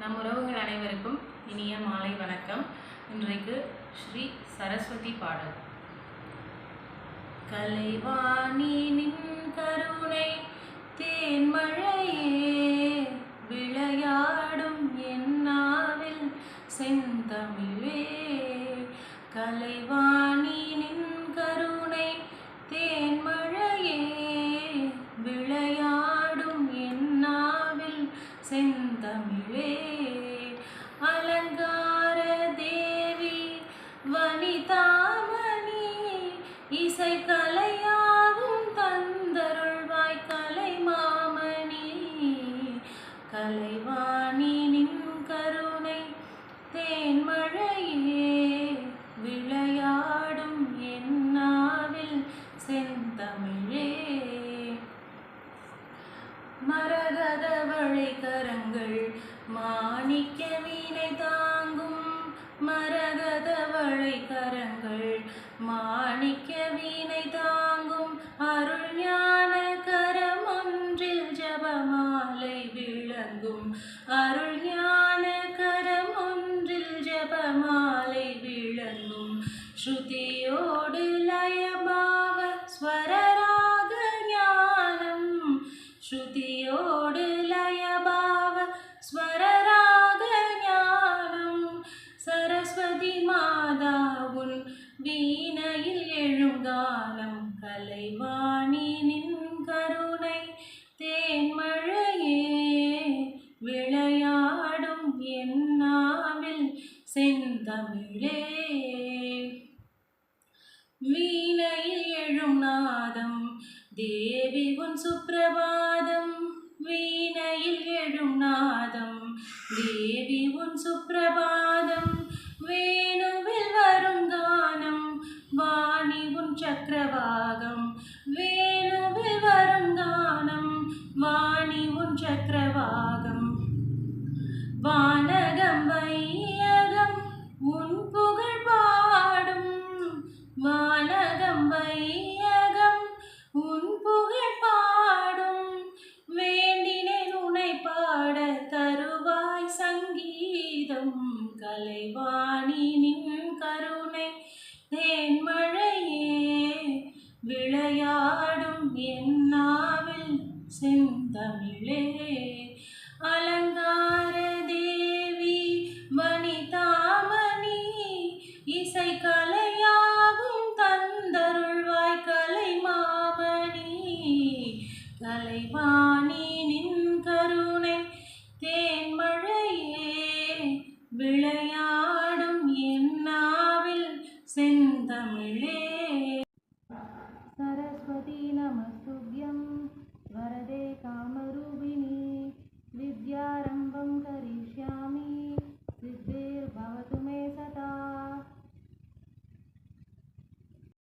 நம் உறவுகள் அனைவருக்கும் இனிய மாலை வணக்கம். இன்றைக்கு ஸ்ரீ சரஸ்வதி பாடல். கலைவாணி நின் கருணை தேன்மழையே விளையாடும் என்னாவில் செந்தமிழே. கலைவாணி இசை கலையாவும் தந்தருள்வாய் கலை மாமணி. கலைவாணி நின் கருணை தேன்மழையே விளையாடும் என்னாவில் செந்தமிழே. மரகத வளைகரங்கள் மாணிக்க வீணை தாங்கும் மரகத வளைகரங்கள் மாணிக்க வீணை தேன்மழையே விளையாடும் என்னாவில் செந்தமிழே. வீணையில் எழும் நாதம் தேவி உன் சுப்பிரபாதம். வீணையில் எழும் நாதம் தேவி உன் சுப்பிரபாதம். வேணுவில் வரும் கானம் வாணி உன் சக்கரவாகம் வே கலைவாணி நின் கருணை தேன்மழையே விளையாடும் என்னாவில் செந்தமிழே. செந்தமிழே